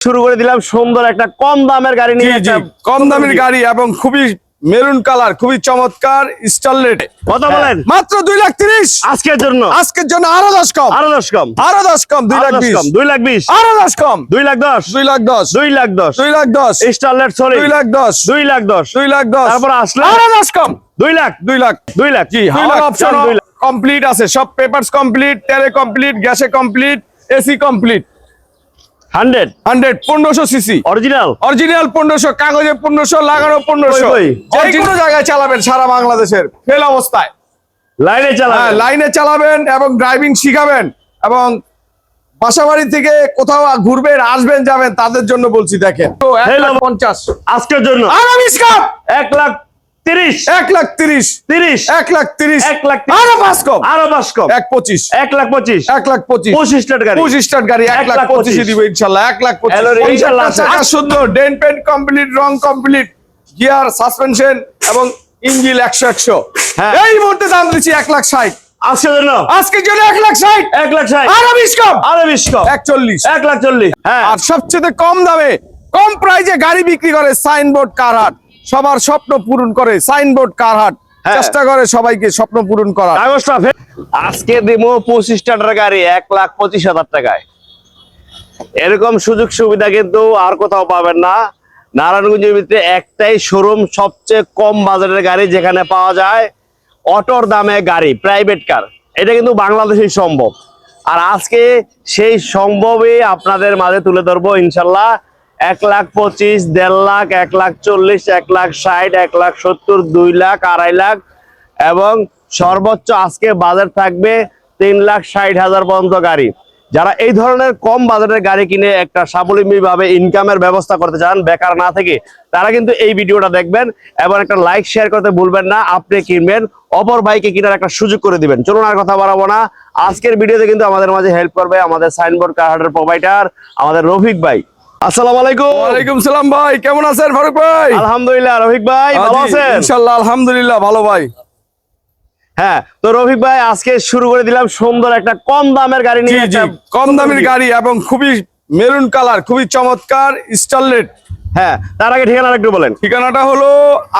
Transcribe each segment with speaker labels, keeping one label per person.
Speaker 1: শুরু করে দিলাম সুন্দর একটা কম দামের গাড়ি নিয়ে
Speaker 2: কম দামের গাড়ি এবং খুবই মেরুন কালার খুবই চমৎকার স্টারলেট
Speaker 1: কথা বলেন
Speaker 2: মাত্র দুই লাখ তিরিশ
Speaker 1: আজকের জন্য
Speaker 2: আজকের জন্য আরও দশ কম
Speaker 1: আরও দশ কম
Speaker 2: আরও দশ কম দুই লাখ বিশ
Speaker 1: দুই লাখ বিশ
Speaker 2: আরও দশ কম
Speaker 1: দুই লাখ দশ
Speaker 2: দুই লাখ দশ
Speaker 1: দুই লাখ দশ
Speaker 2: দুই লাখ দশ
Speaker 1: স্টারলেট সরি
Speaker 2: দুই লাখ দশ
Speaker 1: দুই লাখ দশ
Speaker 2: দুই লাখ দশ
Speaker 1: তারপর আসলে
Speaker 2: আরও দশ কম
Speaker 1: দুই লাখ
Speaker 2: দুই লাখ
Speaker 1: দুই লাখ
Speaker 2: জি অপশন
Speaker 1: দুই লাখ।
Speaker 2: কমপ্লিট আছে সব পেপারস কমপ্লিট টেরে কমপ্লিট গ্যাসে complete AC complete
Speaker 1: hundred?
Speaker 2: Hundred পনেরোশো সিসি।
Speaker 1: অরিজিনাল?
Speaker 2: অরিজিনাল পনেরোশো কাগজে পনেরোশো লাগানো পনেরোশো? কোনো জায়গায় চালাবেন সারা বাংলাদেশের ফেল অবস্থায়।
Speaker 1: লাইনে
Speaker 2: হ্যাঁ
Speaker 1: চালাবেন
Speaker 2: লাইনে চালাবেন এবং ড্রাইভিং শিখাবেন এবং বাসাবাড়ি থেকে কোথাও ঘুরবেন আসবেন যাবেন তাদের জন্য বলছি দেখেন। পঞ্চাশ।
Speaker 1: আজকের জন্য। এক লাখ তিরিশ
Speaker 2: এক লাখ তিরিশ
Speaker 1: তিরিশ
Speaker 2: এক লাখ তিরিশ
Speaker 1: এক লাখ তিরিশ।
Speaker 2: আরও পাঁচ কম
Speaker 1: আরও পাঁচ কম
Speaker 2: এক পঁচিশ
Speaker 1: এক লাখ পঁচিশ
Speaker 2: এক লাখ পঁচিশ
Speaker 1: গাড়ি
Speaker 2: পঁচিশ গাড়ি এক লাখ পঁচিশে। দিব ইনশাল্লাহ এক পঁচিশ সুন্দর ডেন পেন্ট কমপ্লিট রং কমপ্লিট গিয়ার সাসপেনশন এবং ইঞ্জিল একশো একশো
Speaker 1: হ্যাঁ।
Speaker 2: এই মুহূর্তে দাম দিচ্ছি এক লাখ ষাট
Speaker 1: আজকের জন্য
Speaker 2: আজকের জন্য এক লাখ ষাট
Speaker 1: এক লাখ ষাট
Speaker 2: আরও বিশ কম
Speaker 1: আরও বিশ কম
Speaker 2: একচল্লিশ
Speaker 1: এক লাখ চল্লিশ হ্যাঁ
Speaker 2: আর সবচেয়ে কম দামে কম প্রাইজে গাড়ি বিক্রি করে সাইনবোর্ড কারহাট সবার স্বপ্ন পূরণ করে সাইনবোর্ড কারহাট
Speaker 1: হ্যাঁ।
Speaker 2: চেষ্টা করে সবাইকে স্বপ্ন পূরণ
Speaker 1: ফে- আজকে দিব পঁচিশ টাকার গাড়ি এক লাখ পঁচিশ হাজার টাকায়। এরকম সুযোগ সুবিধা কিন্তু আর কোথাও পাবেন না। নারায়ণগঞ্জের ভিতরে একটাই শোরুম সবচেয়ে কম বাজারের গাড়ি যেখানে পাওয়া যায় অটোর দামে গাড়ি প্রাইভেট কার এটা কিন্তু বাংলাদেশেই সম্ভব। আর আজকে সেই সম্ভবই আপনাদের মাঝে তুলে ধরবো ইনশাল্লাহ। এক লাখ পঁচিশ, দেড় লাখ, এক লাখ চল্লিশ, এক লাখ ষাট, এক লাখ সত্তর, দুই লাখ, আড়াই লাখ এবং সর্বোচ্চ আজকে বাজার থাকবে তিন লাখ ষাট হাজার পর্যন্ত গাড়ি। যারা এই ধরনের কম বাজারের গাড়ি কিনে একটা স্বাবলম্বী ভাবে ইনকামের ব্যবস্থা করতে চান, বেকার না থেকে, তারা কিন্তু এই ভিডিওটা দেখবেন এবং একটা লাইক শেয়ার করতে ভুলবেন না, আপনি কিনবেন, অপর বাইকে কেনার একটা সুযোগ করে দিবেন। চলুন আর কথা বাড়াবো না। আজকের ভিডিওতে কিন্তু আমাদের মাঝে হেল্প করবে আমাদের সাইনবোর্ড কার্ডের প্রোভাইডার আমাদের রফিক ভাই। আসসালামু আলাইকুম।
Speaker 2: ওয়ালাইকুম সালাম ভাই কেমন আছেন ফারুক ভাই?
Speaker 1: আলহামদুলিল্লাহ রফিক ভাই ভালো আছেন?
Speaker 2: ইনশাল্লাহ আলহামদুলিল্লাহ ভালো ভাই।
Speaker 1: হ্যাঁ তো রফিক ভাই আজকে শুরু করে দিলাম সুন্দর একটা কম দামের গাড়ি নিয়ে
Speaker 2: কম দামের গাড়ি এবং খুবই মেরুন কালার খুবই চমৎকার স্টারলেট
Speaker 1: হ্যাঁ তার আগে ঠিকানা একটু বলেন।
Speaker 2: ঠিকানাটা হলো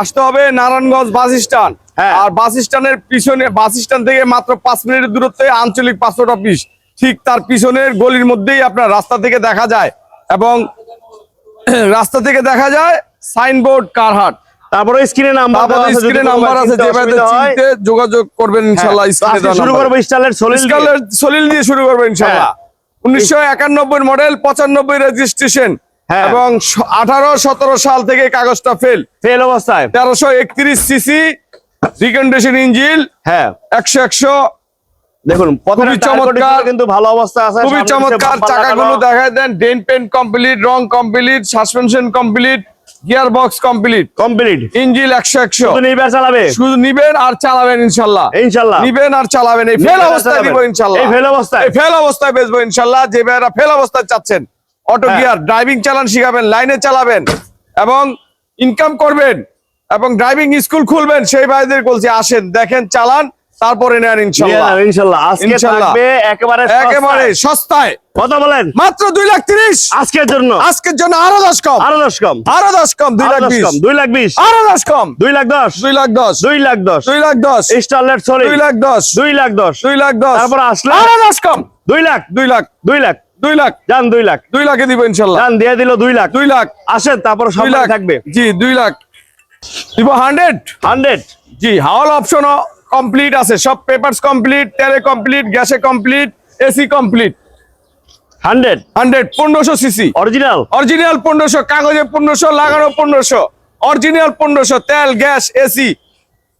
Speaker 2: আসতে হবে নারায়ণগঞ্জ বাস স্ট্যান্ড।
Speaker 1: হ্যাঁ।
Speaker 2: আর বাস স্ট্যান্ডের পিছনে বাস স্ট্যান্ড থেকে মাত্র পাঁচ মিনিটের দূরত্বে আঞ্চলিক পাসপোর্ট অফিস ঠিক তার পিছনের গলির মধ্যেই আপনার রাস্তা থেকে দেখা যায়। রাস্তা থেকে দেখা যায় সাইনবোর্ড কারহাট।
Speaker 1: তারপরে স্ক্রিনে নাম্বার
Speaker 2: তারপরে স্ক্রিনে নাম্বার আছে চিনতে যোগাযোগ করবেন স্ক্রিনে
Speaker 1: হ্যাঁ, শুরু করব স্টাইলের সলিল দিয়ে।
Speaker 2: সলিল দিয়ে শুরু করব
Speaker 1: হ্যাঁ।
Speaker 2: উনিশশো একানব্বই মডেল পঁচানব্বই রেজিস্ট্রেশন
Speaker 1: হ্যাঁ।
Speaker 2: এবং আঠারো সতেরো সাল থেকে কাগজটা ফেল
Speaker 1: ফেল অবস্থায়।
Speaker 2: তেরোশো একত্রিশ সিসি রিকন্ডিশন ইঞ্জিল
Speaker 1: হ্যাঁ।
Speaker 2: একশো একশো
Speaker 1: দেখুন
Speaker 2: খুবই চমৎকার।
Speaker 1: কিন্তু ভালো অবস্থা আছে
Speaker 2: খুবই চমৎকার চাকাগুলো। দেখায় দেন ডেন পেন কমপ্লিট রং complete suspension complete gear box complete
Speaker 1: complete
Speaker 2: engine একশো একশো
Speaker 1: চালাবে
Speaker 2: শুধু নিবেন আর চালাবেন ইনশাল্লাহ
Speaker 1: ইনশাল্লাহ
Speaker 2: নিবেন আর চালাবেন এই ফেল অবস্থায় দিব ইনশাল্লাহ
Speaker 1: fail অবস্থায়?
Speaker 2: ফেল অবস্থায় বেচবো ইনশাল্লাহ যে ভাইরা ফেল অবস্থায় চাচ্ছেন অটো। গিয়ার ড্রাইভিং চালান শিখাবেন লাইনে চালাবেন এবং ইনকাম করবেন এবং ড্রাইভিং স্কুল খুলবেন সেই ভাইদের বলছি আসেন দেখেন চালান তারপরে নেন ইনশাল্লাহ
Speaker 1: ইনশাল্লাহ আজকে থাকবে একেবারে
Speaker 2: একেবারে
Speaker 1: সস্তায়। কথা বলেন।
Speaker 2: মাত্র দুই লাখ তিরিশ।
Speaker 1: আজকের জন্য।
Speaker 2: আজকের জন্য আরও দশ কম।
Speaker 1: আরও দশ কম।
Speaker 2: আরও দশ কম দুই লাখ বিশ।
Speaker 1: দুই লাখ বিশ।
Speaker 2: আরও দশ কম।
Speaker 1: দুই লাখ দশ।
Speaker 2: দুই লাখ দশ।
Speaker 1: দুই লাখ দশ।
Speaker 2: দুই লাখ দশ।
Speaker 1: Starlet sorry.
Speaker 2: দুই লাখ দশ।
Speaker 1: দুই লাখ দশ।
Speaker 2: দুই লাখ দশ।
Speaker 1: তারপর আসলে
Speaker 2: আরও দশ কম।
Speaker 1: দুই লাখ।
Speaker 2: দুই লাখ।
Speaker 1: দুই লাখ।
Speaker 2: দুই লাখ।
Speaker 1: যান দুই লাখ।
Speaker 2: দুই লাখে দিব ইনশাল্লাহ
Speaker 1: যান দিয়ে দিল দুই লাখ।
Speaker 2: দুই লাখ।
Speaker 1: আসেন তারপর
Speaker 2: লাখ।
Speaker 1: থাকবে।
Speaker 2: জি দুই লাখ। দিব হান্ড্রেড।
Speaker 1: হান্ড্রেড।
Speaker 2: জি হাওয়াল অপশন কমপ্লিট আছে। সব পেপারস কমপ্লিট টেরে কমপ্লিট গ্যাসে complete AC complete
Speaker 1: hundred?
Speaker 2: Hundred পনেরোশো সিসি।
Speaker 1: অরিজিনাল?
Speaker 2: অরিজিনাল পনেরোশো কাগজে পনেরোশো লাগানো পনেরোশো। অরিজিনাল পনেরোশো তেল গ্যাস এসি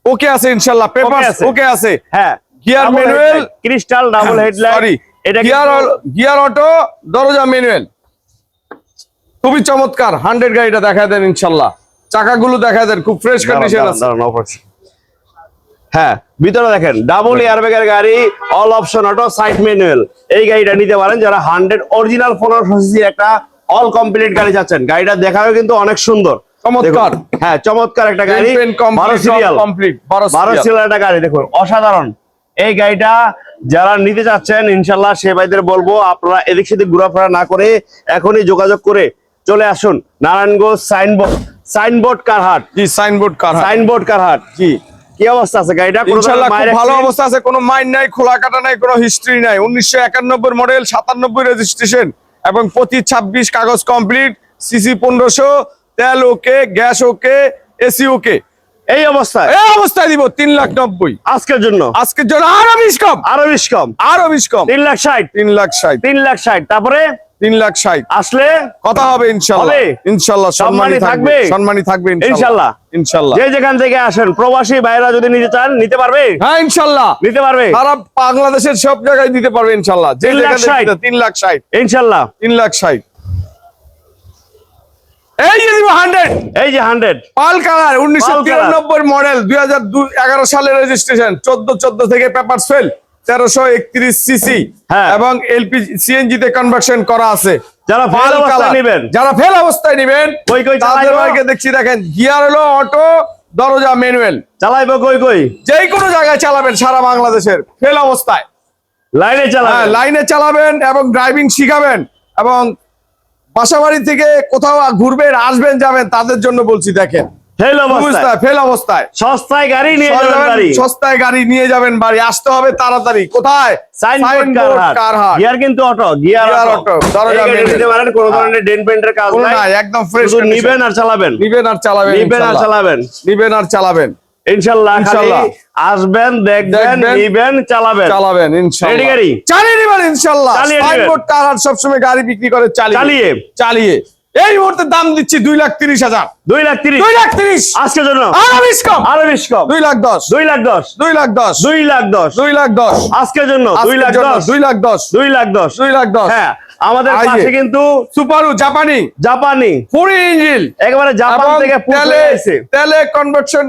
Speaker 2: ওকে আছে ইনশাল্লাহ পেপার ওকে আছে।
Speaker 1: হ্যাঁ
Speaker 2: gear manual।
Speaker 1: Crystal double headlight
Speaker 2: sorry
Speaker 1: এটা
Speaker 2: গিয়ার গিয়ার অটো দরজা ম্যানুয়াল খুবই চমৎকার হান্ড্রেড গাড়িটা দেখা দেন ইনশাল্লাহ। চাকাগুলো দেখা দেন খুব ফ্রেশ কন্ডিশন আছে।
Speaker 1: হ্যাঁ ভিতরে দেখেন ডাবল এয়ারব্যাগের গাড়ি all option auto side manual এই গাড়িটা নিতে পারেন যারা হান্ড্রেড অরিজিনাল পনেরোশো একটা অল কমপ্লিট গাড়ি যাচ্ছেন গাড়িটা দেখাও কিন্তু অনেক সুন্দর।
Speaker 2: চমৎকার।
Speaker 1: হ্যাঁ চমৎকার একটা গাড়ি। বারো সিরিয়াল
Speaker 2: বারো
Speaker 1: সিরিয়াল একটা গাড়ি দেখুন অসাধারণ। এই গাড়িটা যারা নিতে চাচ্ছেন ইনশাল্লাহ সে ভাইদের বলব আপনারা এদিক সেদিক ঘোরাফেরা না করে এখনই যোগাযোগ করে চলে আসুন। Narayanganj signboard signboard Carhaat.
Speaker 2: জি সাইনবোর্ড কার
Speaker 1: সাইনবোর্ড কারহাট
Speaker 2: জি।
Speaker 1: কি অবস্থা আছে গাড়িটা? ধরনের
Speaker 2: খুব ভালো অবস্থা আছে কোনো মাইন নাই খোলা কাটা নাই কোনো হিস্ট্রি নাই। উনিশশো একানব্বই মডেল সাতানব্বই রেজিস্ট্রেশন এবং পঁচিশ ছাব্বিশ কাগজ কমপ্লিট সিসি পনেরোশো তেল ওকে গ্যাস ওকে এসি ওকে
Speaker 1: এই অবস্থায়?
Speaker 2: এই অবস্থায় দিব তিন লাখ নব্বই।
Speaker 1: আজকের জন্য?
Speaker 2: আজকের জন্য আরও বিশ কম।
Speaker 1: আরও বিশ কম?
Speaker 2: আরও বিশ কম।
Speaker 1: তিন লাখ ষাট?
Speaker 2: তিন লাখ ষাট।
Speaker 1: তিন লাখ ষাট। তারপরে?
Speaker 2: তিন লাখ ষাট।
Speaker 1: আসলে
Speaker 2: কথা হবে ইনশাল্লাহ। ইনশাল্লাহ সম্মানী থাকবে? সম্মানী থাকবে
Speaker 1: ইনশাল্লাহ।
Speaker 2: ইনশাল্লাহ।
Speaker 1: যে যেখান থেকে আসেন প্রবাসী ভাইরা যদি নিতে চান নিতে পারবে?
Speaker 2: হ্যাঁ ইনশাল্লাহ।
Speaker 1: নিতে পারবে?
Speaker 2: সারা বাংলাদেশের সব জায়গায় দিতে পারবে ইনশাল্লাহ। যে
Speaker 1: ষাট।
Speaker 2: তিন লাখ ষাট।
Speaker 1: ইনশাল্লাহ।
Speaker 2: তিন লাখ ষাট। এই যে হান্ড্রেড।
Speaker 1: এই যে হান্ড্রেড।
Speaker 2: পাল কালার উনিশশো তিরানব্বই মডেল দুই হাজার দুই এগারো সালের রেজিস্ট্রেশন চোদ্দ চোদ্দ থেকে পেপার সেল। তেরোশো একত্রিশ সিসি
Speaker 1: হ্যাঁ।
Speaker 2: এবং এলপিজি সিএনজি তে কনভার্সন করা আছে।
Speaker 1: যারা ফেল অবস্থায় নেবেন।
Speaker 2: যারা ফেল অবস্থায় নেবেন তাদের বাইকে দেখছি দেখেন গিয়ার হলো অটো দরজা ম্যানুয়াল
Speaker 1: চালাইবো কই কই?
Speaker 2: যে কোনো জায়গায় চালাবেন সারা বাংলাদেশের ফেল অবস্থায়।
Speaker 1: লাইনে
Speaker 2: হ্যাঁ
Speaker 1: চালাবেন।
Speaker 2: লাইনে চালাবেন এবং ড্রাইভিং শিখাবেন এবং বাসাবাড়ি থেকে কোথাও ঘুরবেন আসবেন যাবেন তাদের জন্য বলছি দেখেন।
Speaker 1: ফেল অবস্থায়।
Speaker 2: ফেল অবস্থায়।
Speaker 1: সস্তায় গাড়ি নিয়ে যাবেন
Speaker 2: সস্তায়
Speaker 1: গাড়ি
Speaker 2: সস্তায় গাড়ি নিয়ে যাবেন বাড়ি। আসতে হবে তাড়াতাড়ি। কোথায়?
Speaker 1: সাইনবোর্ড
Speaker 2: কারহাট।
Speaker 1: গিয়ার কিন্তু অটো গিয়ার অটো
Speaker 2: দরজা
Speaker 1: নিতে পারেন কোনো ধরনের ডেন্ট পেন্টের কাজ নাই।
Speaker 2: নাই, একদম ফ্রেশ
Speaker 1: নিবেন আর চালাবেন।
Speaker 2: নিবেন আর চালাবেন
Speaker 1: নিবেন আর
Speaker 2: ইনশাল্লাহ।
Speaker 1: চালাবেন।
Speaker 2: নিবেন আর চালাবেন।
Speaker 1: ইনশাল্লাহ খালি
Speaker 2: ইনশাল্লাহ।
Speaker 1: আসবেন দেখবেন নিবেন চালাবেন।
Speaker 2: চালাবেন ইনশাল্লাহ।
Speaker 1: Ready গাড়ি?
Speaker 2: চালিয়ে নিবেন
Speaker 1: নিবেন।
Speaker 2: সাইনবোর্ড কারহাট সবসময় গাড়ি বিক্রি করে চালিয়ে।
Speaker 1: চালিয়ে।
Speaker 2: চালিয়ে। এই মুহূর্তে দাম দিচ্ছি দুই লাখ তিরিশ হাজার
Speaker 1: দুই লাখ তিরিশ
Speaker 2: দুই লাখ তিরিশ
Speaker 1: আজকের জন্য
Speaker 2: আরও বিশ কম
Speaker 1: আরও বিশ কম
Speaker 2: দুই লাখ দশ
Speaker 1: দুই লাখ দশ
Speaker 2: দুই লাখ দশ
Speaker 1: দুই লাখ দশ
Speaker 2: দুই লাখ দশ
Speaker 1: আজকের জন্য দুই লাখ দশ
Speaker 2: দুই লাখ দশ
Speaker 1: দুই লাখ দশ
Speaker 2: দুই লাখ দশ
Speaker 1: হ্যাঁ আমাদের। পাশে কিন্তু
Speaker 2: সুপারু জাপানি
Speaker 1: জাপানি
Speaker 2: ফুরি ইঞ্জিল
Speaker 1: একেবারে জাপান থেকে
Speaker 2: তেলে
Speaker 1: এসে
Speaker 2: তেলে কনভার্সন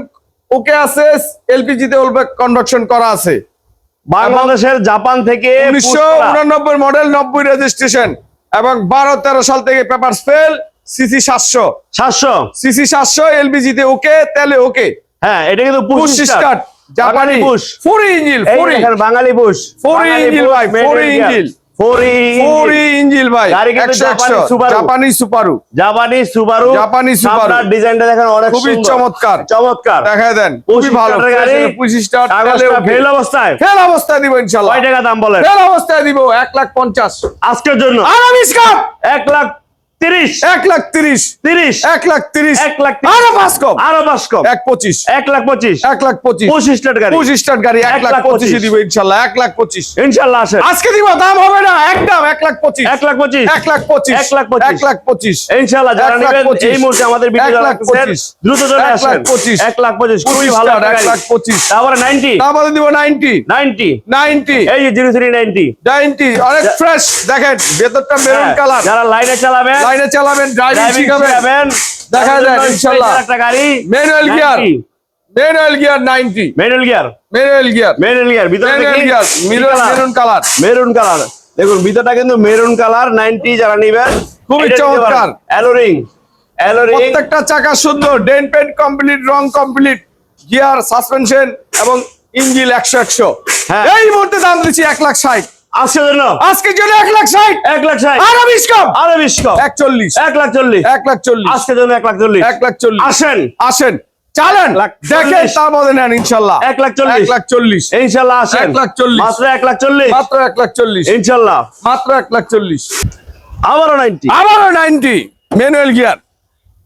Speaker 2: ওকে আছে এলপিজি তে কনভার্সন করা আছে
Speaker 1: বাংলাদেশের জাপান থেকে
Speaker 2: উনিশশো। উনানব্বই মডেল নব্বই রেজিস্ট্রেশন এবং বারো তেরো সাল থেকে পেপার ফেল সিসি সাতশো।
Speaker 1: সাতশো?
Speaker 2: সিসি সাতশো এলপিজি তে ওকে তেলে ওকে।
Speaker 1: হ্যাঁ এটা কিন্তু পুশ
Speaker 2: পুশ স্টার্ট। জাপানি।
Speaker 1: Bush
Speaker 2: four engine four.
Speaker 1: বাঙালি বুশ
Speaker 2: ফোর ইঞ্জিল ভাই,
Speaker 1: ফোর
Speaker 2: ইঞ্জিল। ইঞ্জিল ভাই
Speaker 1: জাপানি
Speaker 2: একশো জাপানি সুপারু
Speaker 1: জাপানি ডিজাইনটা দেখেন অনেক
Speaker 2: খুবই চমৎকার।
Speaker 1: চমৎকার।
Speaker 2: দেখায় দেন খুবই ভালো।
Speaker 1: ফেল অবস্থায়।
Speaker 2: ফেল অবস্থায় দিব ইনশাল্লাহ
Speaker 1: কয় টাকা দাম বলেন?
Speaker 2: ফেল অবস্থায় দিব এক লাখ পঞ্চাশ।
Speaker 1: আজকের জন্য।
Speaker 2: আর আমি
Speaker 1: এক লাখ তিরিশ
Speaker 2: এক লাখ তিরিশ
Speaker 1: তিরিশ
Speaker 2: এক লাখ তিরিশ
Speaker 1: এক লাখ
Speaker 2: আরও পাঁচ কম
Speaker 1: আরও পাঁচ কম
Speaker 2: এক পঁচিশ
Speaker 1: এক লাখ পঁচিশ
Speaker 2: এক লাখ পঁচিশ
Speaker 1: পঁচিশ স্টার্ট গাড়ি
Speaker 2: পঁচিশ স্টার গাড়ি এক
Speaker 1: এক
Speaker 2: লাখ পঁচিশে। দিব ইনশাল্লাহ এক লাখ পঁচিশ
Speaker 1: ইনশাল্লাহ আসেন
Speaker 2: আজকে দিব দাম হবে না একদম এক লাখ পঁচিশ
Speaker 1: এক লাখ পঁচিশ
Speaker 2: এক লাখ পঁচিশ
Speaker 1: এক লাখ পঁচিশ।
Speaker 2: এক লাখ পঁচিশ
Speaker 1: ইনশাল্লাহ যারা নেবেন এই মুহূর্তে আমাদের ভিডিও
Speaker 2: এক লাখ পঁচিশ।
Speaker 1: দ্রুত চলে
Speaker 2: এক
Speaker 1: আসেন
Speaker 2: লাখ পঁচিশ।
Speaker 1: এক লাখ পঁচিশ খুবই ভালো
Speaker 2: এক লাখ পঁচিশ
Speaker 1: তারপরে নাইনটি
Speaker 2: তারপরে দিব নাইনটি
Speaker 1: নাইনটি
Speaker 2: নাইনটি
Speaker 1: এই যে জিরো থ্রি নাইনটি
Speaker 2: নাইনটি অনেক ফ্রেশ দেখেন ভেতরটা মেরুন কালার
Speaker 1: হ্যাঁ, যারা লাইনে চালাবেন
Speaker 2: লাইনে চালাবেন ড্রাইভিং শিখাবেন। দেখা যায়, ইনশাল্লাহ।
Speaker 1: একটা গাড়ি
Speaker 2: manual gear manual gear ninety
Speaker 1: manual gear
Speaker 2: manual gear
Speaker 1: manual gear ভিতরে
Speaker 2: gear maroon colour
Speaker 1: maroon colour দেখুন ভিতরটা কিন্তু মেরুন কালার নাইনটি যারা নিবেন
Speaker 2: খুবই চমৎকার।
Speaker 1: অ্যালোরিং অ্যালোরিং
Speaker 2: প্রত্যেকটা চাকা সুন্দর। ডেন পেন্ট কমপ্লিট রং কমপ্লিট গিয়ার সাসপেনশন এবং ইঞ্জিল একশো একশো।
Speaker 1: হ্যাঁ।
Speaker 2: এই মুহূর্তে দাম দিচ্ছি এক লাখ ষাট।
Speaker 1: আজকের জন্য
Speaker 2: আজকের জন্য এক লাখ ষাট
Speaker 1: এক লাখ ষাট
Speaker 2: আরও বিশ কম
Speaker 1: আরও বিশ কম
Speaker 2: একচল্লিশ
Speaker 1: এক লাখ চল্লিশ
Speaker 2: এক লাখ চল্লিশ
Speaker 1: আজকের জন্য এক লাখ চল্লিশ
Speaker 2: এক লাখ চল্লিশ
Speaker 1: আসেন
Speaker 2: আসেন চালেন দেখেন। তার মধ্যে নেন ইনশাল্লাহ
Speaker 1: এক লাখ চল্লিশ।
Speaker 2: এক লাখ চল্লিশ
Speaker 1: ইনশাল্লাহ আসেন
Speaker 2: এক লাখ চল্লিশ।
Speaker 1: মাত্র এক লাখ চল্লিশ
Speaker 2: মাত্র এক লাখ চল্লিশ
Speaker 1: ইনশাল্লাহ
Speaker 2: মাত্র এক লাখ চল্লিশ
Speaker 1: আবারও নাইনটি
Speaker 2: আবারও নাইনটি ম্যানুয়াল গিয়ার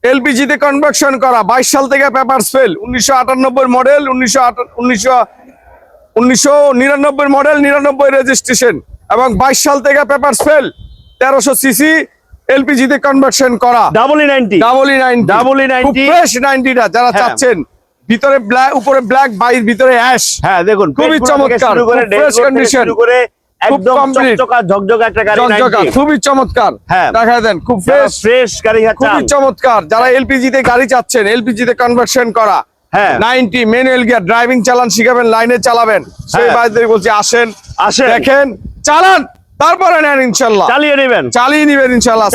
Speaker 2: এলপিজি তে কনভার্সন করা বাইশ সাল থেকে পেপার ফেল উনিশশো আটানব্বই মডেল উনিশশো উনিশশো উনিশশো নিরানব্বই মডেল নিরানব্বই রেজিস্ট্রেশন এবং বাইশ সাল থেকে পেপার ফেল তেরোশো সিসি এলপিজি তে কনভার্সন করা।
Speaker 1: Double ninety
Speaker 2: double E ninety
Speaker 1: Double 90
Speaker 2: fresh নাইনটিটা যারা
Speaker 1: হ্যাঁ।
Speaker 2: চাচ্ছেন ভিতরে ব্ল্যাক উপরে ব্ল্যাক বাইর ভিতরে অ্যাশ
Speaker 1: হ্যাঁ দেখুন
Speaker 2: খুবই চমৎকার,
Speaker 1: শুরু করে
Speaker 2: খুব
Speaker 1: ডেড
Speaker 2: fresh
Speaker 1: রোড থেকে
Speaker 2: condition,
Speaker 1: শুরু করে
Speaker 2: খুব
Speaker 1: একদম
Speaker 2: complete।
Speaker 1: চকচকা ঝকঝকা একটা গাড়ি
Speaker 2: চকচকা
Speaker 1: 90
Speaker 2: খুবই চমৎকার।
Speaker 1: হ্যাঁ।
Speaker 2: দেখা দেন খুব ফ্রেশ
Speaker 1: ফ্রেশ গাড়ি
Speaker 2: খুবই চমৎকার। যারা এলপিজি তে গাড়ি চাচ্ছেন এলপিজি তে কনভার্সন করা
Speaker 1: হ্যাঁ।
Speaker 2: ম্যানুয়াল গিয়ার ড্রাইভিং চালান শিখাবেন লাইনে চালাবেন সেই
Speaker 1: হ্যাঁ।
Speaker 2: বলছি আসেন
Speaker 1: আসেন।
Speaker 2: দেখেন চালান তারপরে নেন ইনশাল্লাহ
Speaker 1: চালিয়ে নেবেন
Speaker 2: চালিয়ে নিবেন ইনশাল্লাহ।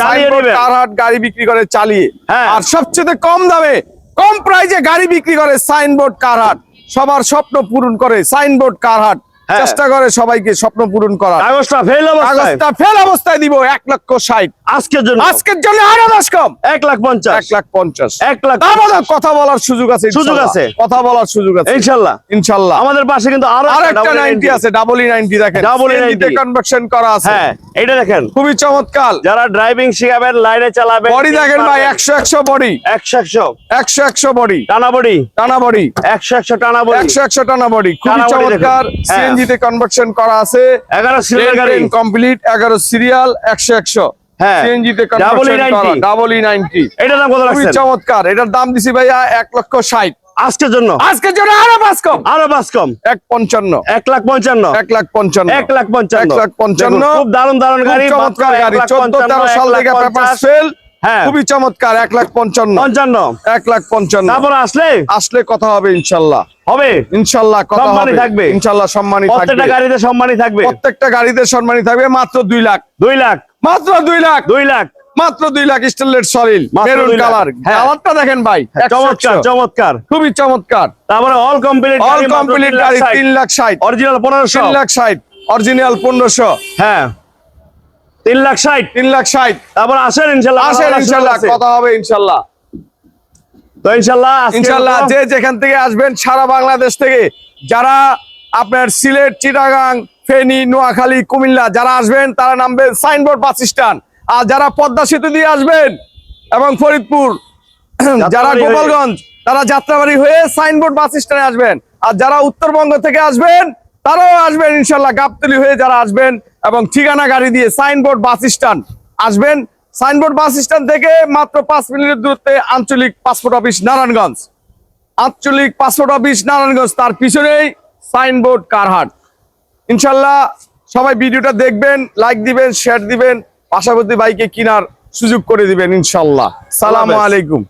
Speaker 2: কারহাট গাড়ি বিক্রি করে চালিয়ে
Speaker 1: হ্যাঁ।
Speaker 2: আর সবচেয়ে কম দামে কম প্রাইজে গাড়ি বিক্রি করে সাইনবোর্ড কারহাট সবার স্বপ্ন পূরণ করে সাইনবোর্ড কারহাট। চেষ্টা করে সবাইকে স্বপ্ন পূরণ করার।
Speaker 1: কাগজটা ফেল
Speaker 2: কাগজটা ফেল অবস্থায় দিব এক লক্ষ ষাট।
Speaker 1: আজকের জন্য।
Speaker 2: আজকের জন্য আরও দশ কম।
Speaker 1: এক লাখ পঞ্চাশ।
Speaker 2: এক লাখ পঞ্চাশ।
Speaker 1: এক লাখ
Speaker 2: মধ্যে কথা বলার সুযোগ আছে
Speaker 1: সুযোগ আছে।
Speaker 2: কথা বলার সুযোগ আছে।
Speaker 1: ইনশাল্লাহ।
Speaker 2: ইনশাল্লাহ।
Speaker 1: আমাদের পাশে কিন্তু
Speaker 2: আরও
Speaker 1: একটা
Speaker 2: নাইনটি
Speaker 1: 90
Speaker 2: আছে ডাবল ই নাইনটি দেখেন।
Speaker 1: Double E90
Speaker 2: কনভার্সন করা আছে।
Speaker 1: হ্যাঁ এটা দেখেন।
Speaker 2: খুবই চমৎকার।
Speaker 1: যারা ড্রাইভিং শিখাবেন লাইনে চালাবেন
Speaker 2: বডি দেখেন ভাই একশো একশো বডি
Speaker 1: একশো একশো।
Speaker 2: একশো একশো বডি
Speaker 1: টানা বডি
Speaker 2: টানা বডি
Speaker 1: একশো একশো টানা বডি
Speaker 2: একশো একশো টানা বডি খুবই চমৎকার।
Speaker 1: হ্যাঁ।
Speaker 2: সিএনজি তে কনভার্সন করা আছে।
Speaker 1: এগারো সিলিন্ডার গাড়ি।
Speaker 2: কমপ্লিট এগারো সিরিয়াল একশো একশো।
Speaker 1: হ্যাঁ।
Speaker 2: সিএনজি তে
Speaker 1: Double
Speaker 2: কনভার্সন
Speaker 1: E90
Speaker 2: করা ডাবল ই নাইনটি
Speaker 1: এটার দাম কত
Speaker 2: খুবই
Speaker 1: রাখছেন?
Speaker 2: চমৎকার। এটার দাম দিছি ভাইয়া এক লক্ষ ষাট।
Speaker 1: আজকের জন্য?
Speaker 2: আজকের জন্য আরও পাঁচ কম।
Speaker 1: আরও পাঁচ কম।
Speaker 2: এক পঞ্চান্ন।
Speaker 1: এক লাখ পঞ্চান্ন।
Speaker 2: এক লাখ পঞ্চান্ন।
Speaker 1: এক লাখ পঞ্চান্ন।
Speaker 2: এক লাখ পঞ্চান্ন।
Speaker 1: খুব দারুণ দারুণ গাড়ি
Speaker 2: চমৎকার গাড়ি। চোদ্দ তেরো সাল থেকে পেপার
Speaker 1: পঞ্চাশ। হ্যাঁ।
Speaker 2: খুবই চমৎকার এক লাখ পঞ্চান্ন।
Speaker 1: পঞ্চান্ন।
Speaker 2: এক লাখ পঞ্চান্ন।
Speaker 1: তারপর আসলে?
Speaker 2: আসলে কথা হবে ইনশাল্লাহ।
Speaker 1: হবে?
Speaker 2: ইনশাল্লাহ কথা হবে।
Speaker 1: থাকবে।
Speaker 2: ইনশাল্লাহ সম্মানী
Speaker 1: প্রত্যেকটা গাড়িতে সম্মানই থাকবে।
Speaker 2: প্রত্যেকটা গাড়িতে সম্মানী থাকবে মাত্র দুই লাখ।
Speaker 1: দুই লাখ।
Speaker 2: মাত্র দুই লাখ।
Speaker 1: দুই লাখ।
Speaker 2: মাত্র দুই লাখ সলিল
Speaker 1: মাত্র
Speaker 2: মেরুন কালার।
Speaker 1: হ্যাঁ।
Speaker 2: কালারটা দেখেন ভাই
Speaker 1: চমৎকার চমৎকার।
Speaker 2: খুবই চমৎকার।
Speaker 1: তারপরে অল কমপ্লিট
Speaker 2: অল কমপ্লিট গাড়ি তিন লাখ ষাট।
Speaker 1: অরিজিনাল পনেরোশো।
Speaker 2: তিন লাখ ষাট অরিজিনাল পনেরোশো।
Speaker 1: হ্যাঁ। তিন লাখ ষাট।
Speaker 2: তিন লাখ ষাট।
Speaker 1: তারপর আসেন ইনশাল্লাহ
Speaker 2: আসেন
Speaker 1: কথা
Speaker 2: ইনশাল্লাহ কথা হবে ইনশাল্লাহ।
Speaker 1: তো ইনশাল্লাহ
Speaker 2: ইনশাল্লাহ যে যেখান থেকে আসবেন সারা বাংলাদেশ থেকে যারা আপনার সিলেট চিটাগাং ফেনী নোয়াখালী কুমিল্লা যারা আসবেন তারা নামবেন সাইনবোর্ড বাস স্ট্যান্ড। আর যারা পদ্মা সেতু দিয়ে আসবেন এবং ফরিদপুর যারা গোপালগঞ্জ তারা যাত্রাবাড়ি হয়ে সাইনবোর্ড বাস স্ট্যান্ডে আসবেন। আর যারা উত্তরবঙ্গ থেকে আসবেন তারাও আসবেন ইনশাল্লাহ গাবতলি হয়ে যারা আসবেন এবং ঠিকানা গাড়ি দিয়ে সাইনবোর্ড বাস স্ট্যান্ড আসবেন। সাইনবোর্ড বাস স্ট্যান্ড থেকে মাত্র পাঁচ মিনিটের দূরত্বে আঞ্চলিক পাসপোর্ট অফিস নারায়ণগঞ্জ। আঞ্চলিক পাসপোর্ট অফিস নারায়ণগঞ্জ তার পিছনেই সাইনবোর্ড কারহাট। ইনশাল্লাহ সবাই ভিডিওটা দেখবেন লাইক দিবেন শেয়ার দিবেন পাশাপাশি বাইকে কেনার সুযোগ করে দিবেন ইনশাল্লাহ। সালাম আলাইকুম।